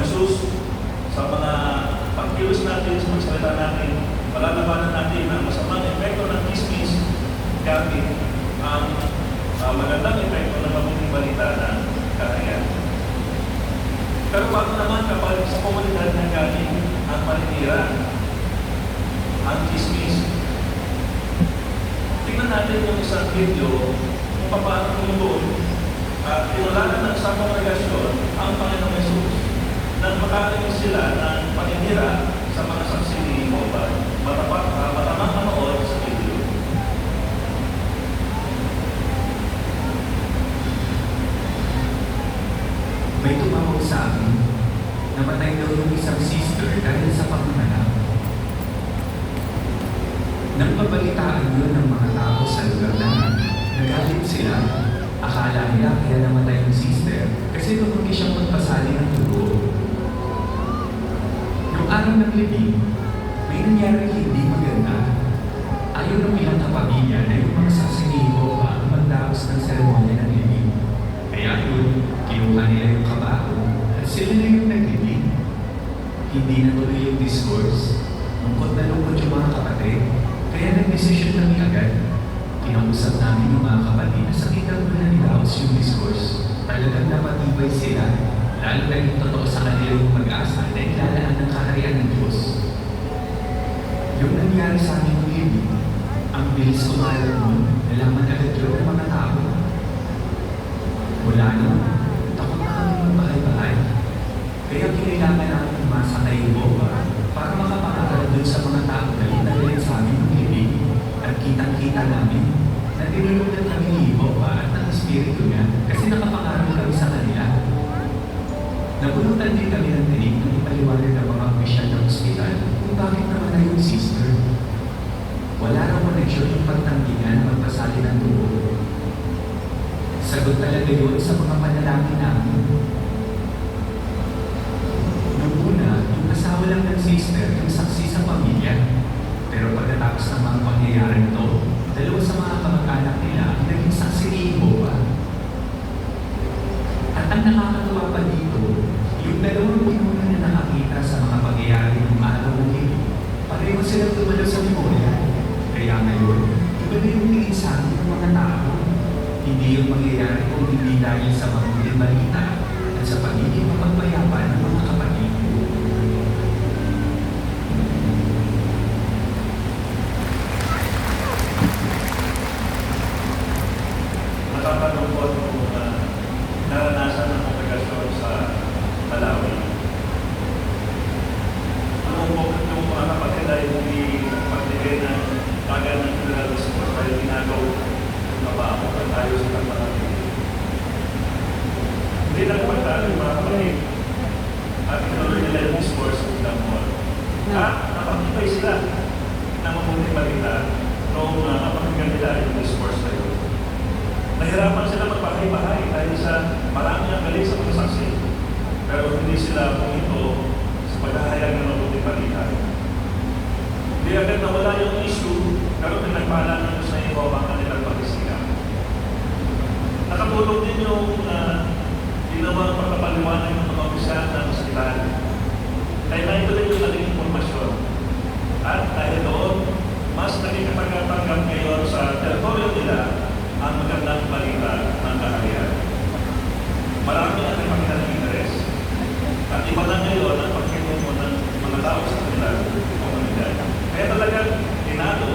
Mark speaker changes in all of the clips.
Speaker 1: Jesus, sa mga pagkilos natin, sa magsalita natin, malalabanan natin ang masamang epekto ng kismis gamit ang uh, magandang epekto ng mabuting balita ng kahayag. Pero paano naman kapag sa komunidad na galing ang paninira, ang chismis? Tingnan natin yung isang video kung paano tumulong at pinulanan ng sa kongregasyon ang Panginoong Jesus nang makarinig sila ng paninira sa mga saksi ni Jehovah. Matapat, uh, matamang manood sa video.
Speaker 2: May tumawag sa akin, namatay daw yung isang sister dahil sa panganganak. Nang mabalitaan yun ng mga tao sa lugar namin, nagalit sila. Akala nila kaya namatay yung sister kasi lumaki siyang magpasali ng dugo. Araw ng libing, may nangyari hindi maganda. Ayaw ng ilang kapamilya na yung mga Jehovah ang magdaos ng seremonya ng libing. Kaya yun, kinuha nila yung kabaho at sila na yung naglibing. Hindi natuloy yung discourse. Lungkot na lungkot yung mga kapatid. Kaya nag-decision kami agad. Kinausap namin yung mga kapatid na sakita mo na nilaos yung discourse. Talagang napatibay sila. Lalo na yung totoo sa kanila yung pag-asa na ilalaan ng kaharian ng Diyos. Yung nangyari sa aming libing, ang bilis kumalat nun, nalaman agad yun ng mga tao. Mula noon, takot na kami magbahay-bahay. Kaya kinailangan namin umasa kay Jehovah para makapangaral dun sa mga tao na inagalit sa amin ng libing at kitang-kita namin na tinulungan kami ni Jehovah at ng Espiritu niya kasi nakapangaral kami sa kanila. Nabunutan din kami ng tinig ng ipaliwanag ng mga opisyal ng ospital kung bakit namatay yung sister. Wala raw koneksyon yung pagtanggingan ng magpasali ng dugo Sagot talaga yun sa mga panalangin namin. Noong una, yung asawa lang ng sister, yung saksi sa pamilya. Pero pagkatapos ng mga pangyayari ito, dalawa sa mga kamag-anak nila ang naging saksi ni Jehovah. At ang nakakatuwa pa dito, yung dalawang pinuna na nakakita sa mga pangyayari ng araw ng libing, pareho silang tumalo sa memorya. Kaya ngayon, iba na yung tingin sa atin ng mga tao. Hindi yung mangyayari kung hindi dahil sa mabuting balita at sa pagiging mapagpayapa ng mga kapatid.
Speaker 1: Nakakalungkot kung uh, naranasan ng kongregasyon sa Malawi. Ano po yung mga kapatid ay hindi pagbigay ng tagal ng federal response dahil ginagaw yung mabaho at tayo sa kapatid. Hindi lang pagtalo yung mga kapatid at tinuloy nila yung discourse ng Damon. At napakipay sila na mabuting balita noong uh, napakinggan nila yung discourse na yun. Nahirapan sila magbahay-bahay dahil sa marami ang galing sa mga saksi. Pero hindi sila pumito sa paghahayag ng mabuting balita. Hindi agad nawala yung issue, pero pinagpala ng na Jehovah ang kanilang pag-isikap. Nakatulong din yung uh, ginawang pagkapaliwanag ng mga opisyal ng ospital. Kaya na ito rin yung naging informasyon. At dahil doon, mas naging kapag-tanggap ngayon sa teritoryo nila ang magandang balita ng kaharian. Marami ang nagpakita ng interes. At iba na ngayon ang pagkitungo ng mga tao sa kanilang komunidad. Kaya talagang tinalo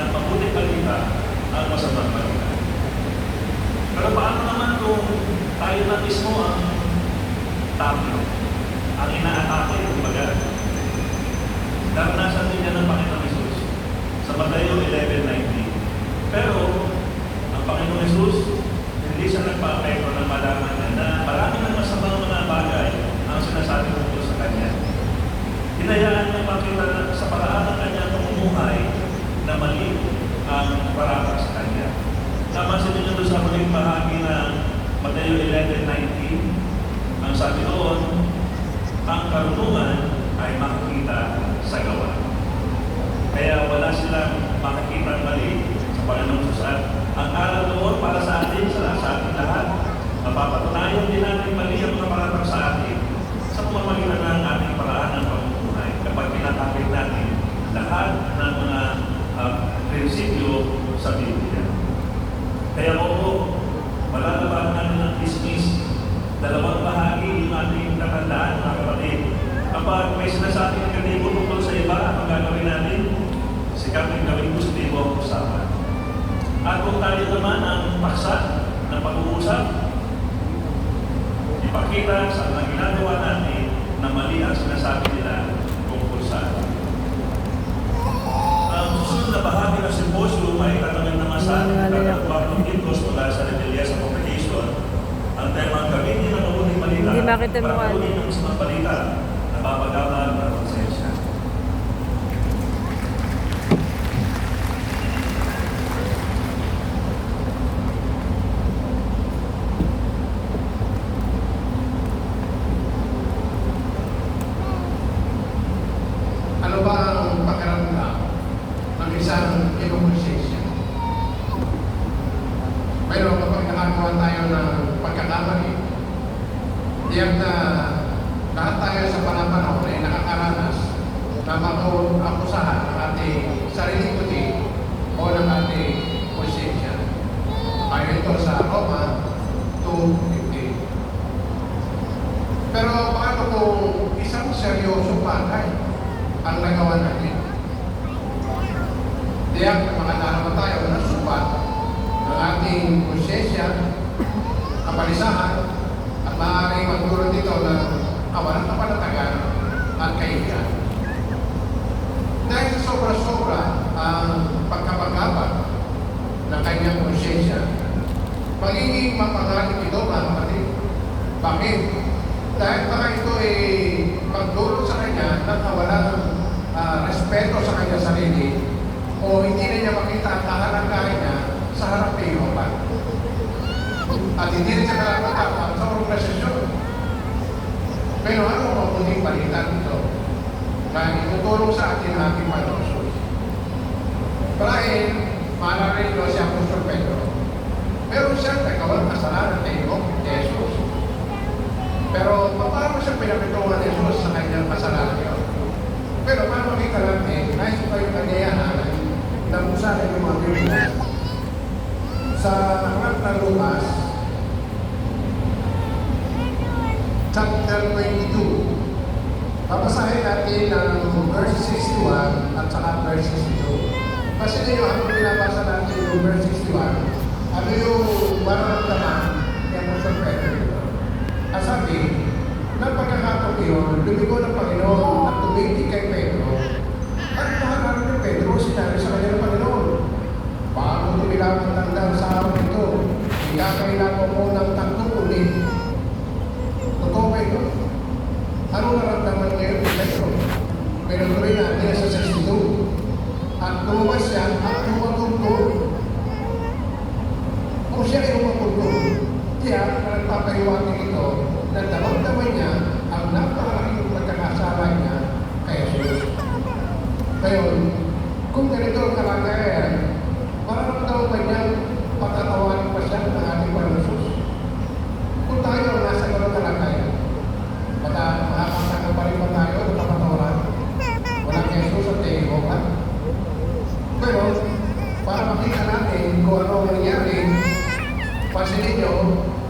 Speaker 1: ng mabuting balita ang masamang balita. Pero paano naman kung tayo na mismo ang tao, ang inaatake, kumbaga. Naranasan din yan ng Panginoon Jesus sa Mateo 11.19. Pero, ang Panginoon Jesus, hindi siya nagpa-apekto ng malaman niya na marami ng masamang mga bagay ang sinasabi tungkol sa Kanya. Hinayaan niya makita na sa paraan ng kanyang pamumuhay na mali ang parapat sa Kanya. Napansin niyo doon sa huling bahagi ng Mateo 11.19, ang sabi doon, ang karunungan ay makikita sa gawa. Kaya wala silang makikita mali sa Panginoon Diyos at ang aral doon para sa atin, sa, sa ating lahat, mapapatunayan din natin mali ang mga paratang sa atin sa pamamagitan Kapag may sinasabi ng negatibo tungkol sa iba, ang gagawin natin? Sikapin gawin positibo ang usapan. At kung tayo naman ang paksa ng pag-uusap, ipakita sa mga ginagawa natin na mali ang sinasabi nila tungkol sa atin. Ang susunod na bahagi ng symposium ay katangan naman sa ating tatatawag ng Ingkos mula sa Rebellion sa Congregation. Ang tema gamitin ng mabuting balita
Speaker 3: Hindi makita mo,
Speaker 1: para
Speaker 3: ano.
Speaker 1: ng balita na babagaman ng konsensya.
Speaker 4: Ano ba ang pakiramdam ng isang kinokonsensya? Pero kapag nakagawa tayo ng pagkakamali, tiyak na lahat tayo sa panapanahon ay nakakaranas na makusahan ng ating sarili puti o ng ating konsensya. Ayon ito sa Roma 2.15. Pero paano kung isang seryosong bagay ang nagawa natin. Tiyak na makatama tayo ng supat ng ating konsensya, kapalisahan, at maaaring magdulot dito ng kawalan kapanatagan at kaibigan. Dahil sa sobra-sobra ang pagkapagkapat ng kanyang konsensya, magiging mapangalit ito mga kapatid. Bakit? Dahil baka ito ay magdulot sa kanya ng kawalan ng ah, respeto sa kanyang sarili o hindi na niya makita ang kahalagahan niya sa harap ng Ihopan. At hindi rin siya karapat sa organisasyon. Pero ano ang mabuting balita dito? Na itutulong sa atin ang ating Panginoon. Marahil, maalala rin si Apostol Pedro. Pero siya nagkawalang kasalanan kay Jesus. Pero paano siya pinapitungan ni Jesus sa kanyang kasalanan yun? Pero paano makita natin, nais ko yung kagayahan na musahin yung mga Biblia sa aklat ng Lucas, chapter 22. Papasahin natin ng verse 61 at saka verse 62. Kasi ninyo, habang binabasa natin yung verse 61, ano yung mararamdaman Apostol Pedro dito? Ang sabi, ng pagkakataon yun, lumigo ng Panginoon at tumiti kay Pedro. At naharap ni Pedro, sinabi sa kanya ng Panginoon, Bago tumilang ang tandang sa araw ito, ikakailangan mo ng tatlong ulit. Totoo ba ito? Ano naramdaman ngayon ni Pedro? Pero tuloy natin sa 62. At lumabas siya at lumatuntun. Kung siya ay lumatuntun, tiyak na nagpapaliwanag ito na damang-daman niya ang napakalaking pagkakasala niya kay Jesus. Ngayon, kung ganito ang kalagayan, mararamdaman ba niya pagtatawanin pa siya ng ating Panginoon Jesus? Kung tayo ang nasa ganun kalagayan, baka makakasaka pa rin ba tayo ng kapatawaran? Walang Jesus at Jehovah. Pero, para makita natin kung ano ang nangyari, pansinin nyo,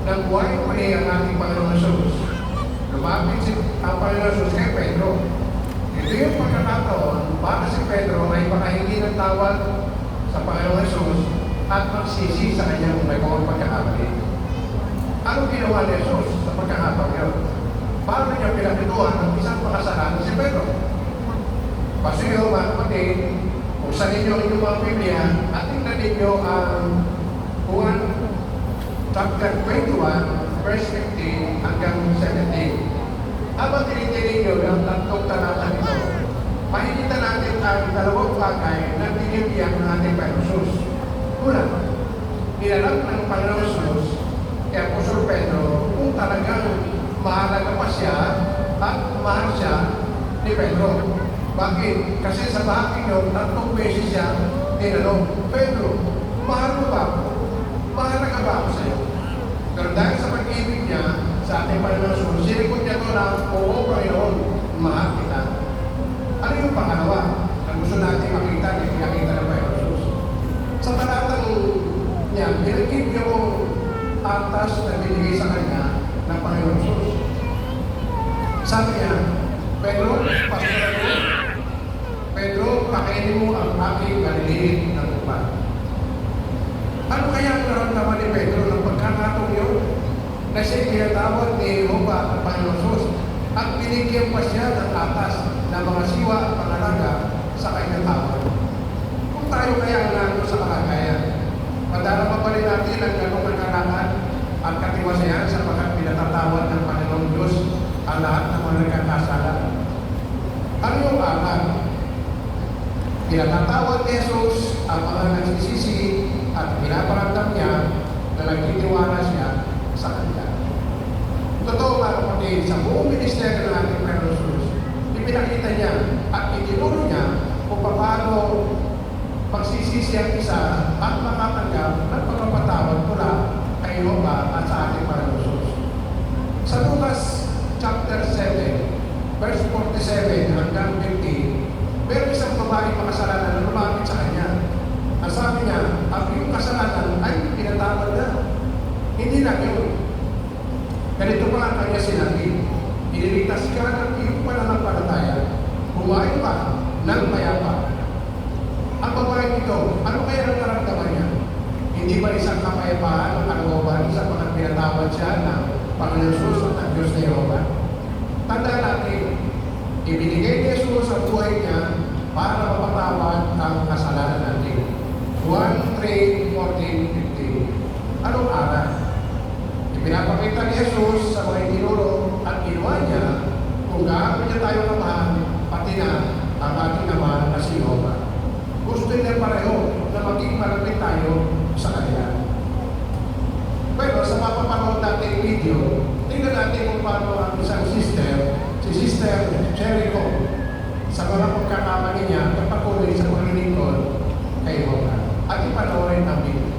Speaker 4: nang buhay muli ang ating Panginoon Jesus. Lumapit si ang Panginoon Jesus kay Pedro. Ito yung pagkakataon para si Pedro ay makahingi ng tawad sa Panginoon Jesus at magsisi sa kanyang nagawang pagkakamali. Ano ginawa ni Jesus sa pagkakataon yun? Paano niya pinakituan ang isang makasalanan si Pedro? Pasuyo mga kapatid, buksan ninyo ang inyong mga Biblia at tingnan ninyo ang Juan chapter 21, verse 15 hanggang 17. Habang tinitingin nyo ang tatlong talata nito, makikita natin ang dalawang bagay na binibiyang ng ating Panginoon. Una, nilalak ng Panginoon kay Apostol Pedro kung talagang mahalaga pa siya at mahal siya ni Pedro. Bakit? Kasi sa bahagi nyo, tatlong beses siya tinanong, Pedro, mahal mo ba? Mahalaga ba ako sa'yo? Pero dahil sa pag-ibig niya sa ating Panginoon niya ito na oo, Panginoon, mahal kita. Ano yung pangalawa na gusto natin makita na pinakita ng Panginoon Jesus? Sa talatang niya, binigib yung atas na binigay sa kanya ng Panginoon Jesus. Sabi niya, Pedro, pastoran mo, Pedro, pakainin mo ang aking maliliit na tupa. Ano kaya ang naramdaman ni Pedro ng pagkakataong yun? Na siya'y pinatawag ni Jehovah ang Panginoon Sus at binigyan pa siya ng atas ng mga siwa at pangalaga sa kanyang tawag. Kung tayo kaya ang nando sa kalagayan, madarama pa rin natin ang ganong kagalakan at katiwasayan sa mga pinatatawad ng Panginoong Diyos ang lahat ng mga nagkakasala. Ano yung alam? Pinatatawad ni Jesus ang mga nagsisisi at pinaparamdam niya na nagtitiwala siya sa Kanya. Totoo nga kapatid, sa buong ministeryo ng ating Panginoon Jesus, ipinakita niya at itinuro niya kung paano pagsisisi ang isa at makatanggap ng pagpapatawad mula kay Jehovah at sa ating Panginoon Jesus. Sa Lucas chapter 7, verse 47 hanggang 50, meron isang babae makasalanan na lumapit sa kanya. Ang sabi niya, ang iyong kasalanan ay pinatawad na. Hindi lang yun. Ganito pa ang kanya sinabi, iniligtas ka ng iyong pananampalataya, buhay pa ng mayapa. Ang babae ito, ano kaya ang naramdaman niya? Hindi ba isang kapayapaan ang kalooban sa mga pinatawad siya ng Panginoon Jesus at ng Diyos na Jehovah? Tandaan natin, ibinigay ni Jesus ang buhay niya para mapatawad ang kasalanan natin. 1, 3, 14, 15. Anong aral? Ipinapakita ni Jesus sa mga itinuro at ginawa niya kung gaano niya tayo kamahal, pati na ang ating naman na si Jehovah. Gusto niya pareho na maging malapit tayo sa Kanya. Pero sa mapapanood natin video, tingnan natin kung paano ang isang sister, si Sister Jericho, sa mga pagkakamali niya, kapatuloy sa paglilingkod kay Jehovah. At ipanoorin ang video.